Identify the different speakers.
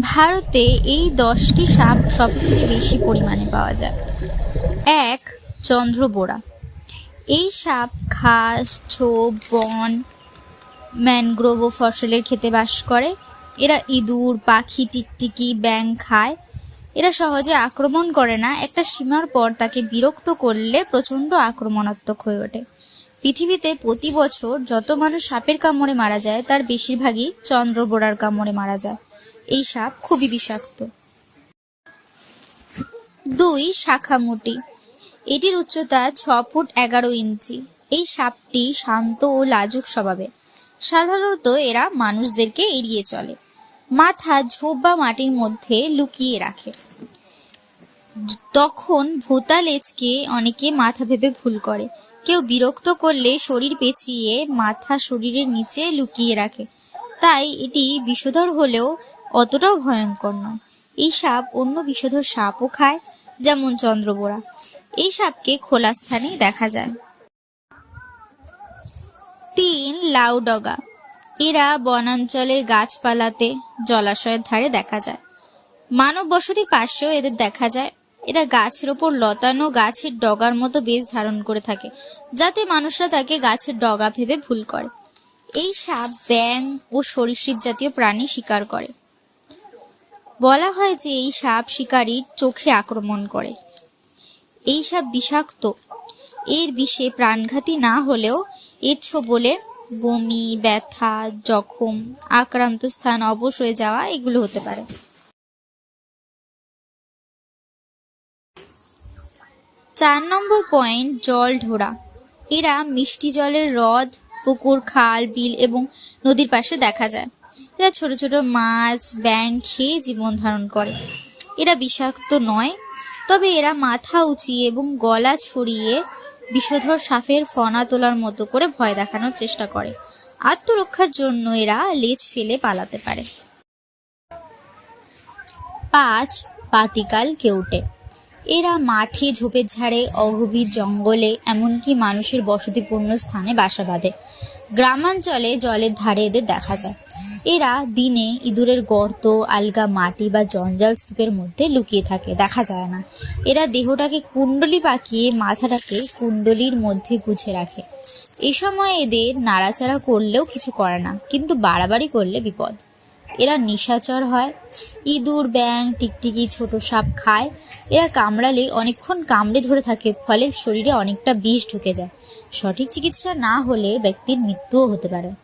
Speaker 1: ভারতে এই দশটি সাপ সবচেয়ে বেশি পরিমাণে পাওয়া যায়। এক চন্দ্রবোড়া এই সাপ ঘাস ঝোপ বন, ম্যানগ্রোভ ও ফসলের খেতে বাস করে। এরা ইঁদুর, পাখি, টিকটিকি ব্যাং খায়। এরা সহজে আক্রমণ করে না। একটা সীমার পর তাকে বিরক্ত করলে প্রচণ্ড আক্রমণাত্মক হয়ে ওঠে। পৃথিবীতে প্রতি বছর যত মানুষ সাপের কামড়ে মারা যায়, তার বেশিরভাগই চন্দ্রবোড়ার কামড়ে মারা যায়। এই সাপ খুবই বিষাক্ত। দুই শাখামুটি এটির উচ্চতা ছ ফুট এগারো ইঞ্চি। এই সাপটি শান্ত ও লাজুক স্বভাবে। সাধারণত এরা মানুষদেরকে এড়িয়ে চলে। মাথা ঝোপ বা মাটির মধ্যে লুকিয়ে রাখে। তখন ভোতা লেজকে অনেকে মাথা ভেবে ভুল করে। কেউ বিরক্ত করলে শরীর পেঁচিয়ে মাথা শরীরের নিচে লুকিয়ে রাখে। তাই এটি বিষধর হলেও অতটাও ভয়ঙ্কর নয় এই সাপ অন্য বিষধর সাপও খায়, যেমন চন্দ্রবোড়া এই সাপকে খোলা স্থানে দেখা যায়। তিন লাউডগা এরা বনাঞ্চলের গাছপালাতে জলাশয়ের ধারে দেখা যায়। মানব বসতির পাশেও এদের দেখা যায়। এরা গাছের ওপর লতানো গাছের ডগার মতো বেশ ধারণ করে থাকে, যাতে মানুষরা তাকে গাছের ডগা ভেবে ভুল করে। এই সাপ ব্যাং ও সরীসৃপ জাতীয় প্রাণী শিকার করে। বলা হয় যে এই সাপ শিকারীর চোখে আক্রমণ করে। এই সাপ বিষাক্ত। এর বিষে প্রাণঘাতী না হলেও এর ছোবলে বমি, ব্যথা, জখম, আক্রান্ত স্থান অবশ হয়ে যাওয়া এগুলো হতে পারে। চার নম্বর পয়েন্ট, জল ঢোড়া। এরা মিষ্টি জলের হ্রদ, পুকুর, খাল, বিল এবং নদীর পাশে দেখা যায়। এরা ছোট ছোট মাছ ব্যাং খেয়ে জীবন ধারণ করে। এরা বিষাক্ত নয়, তবে এরা মাথা উঁচিয়ে এবং গলা ছড়িয়ে বিষধর সাপের ফনা তোলার মতো করে ভয় দেখানোর চেষ্টা করে। আত্মরক্ষার জন্য এরা লেজ ফেলে পালাতে পারে। পাঁচ পাতিকাল কেউটে এরা মাঠে ঝোপের ঝাড়ে, অগভীর জঙ্গলে, এমনকি মানুষের বসতিপূর্ণ স্থানে বাসা বাঁধে। গ্রামাঞ্চলে জলের ধারে এদের দেখা যায়। এরা দিনে ইঁদুরের গর্ত, আলগা মাটি বা জঞ্জাল স্তূপের মধ্যে লুকিয়ে থাকে, দেখা যায় না। এরা দেহটাকে কুণ্ডলি পাকিয়ে মাথাটাকে কুণ্ডলির মধ্যে গুছে রাখে। এ সময় এদের নাড়াচাড়া করলেও কিছু করে না, কিন্তু বাড়াবাড়ি করলে বিপদ। এরা নিশাচর হয়, ইঁদুর ব্যাং টিকটিকি, ছোট সাপ খায় এরা কামড়ালে অনেকক্ষণ কামড়ে ধরে থাকে, ফলে শরীরে অনেকটা বিষ ঢুকে যায়। সঠিক চিকিৎসা না হলে ব্যক্তির মৃত্যুও হতে পারে।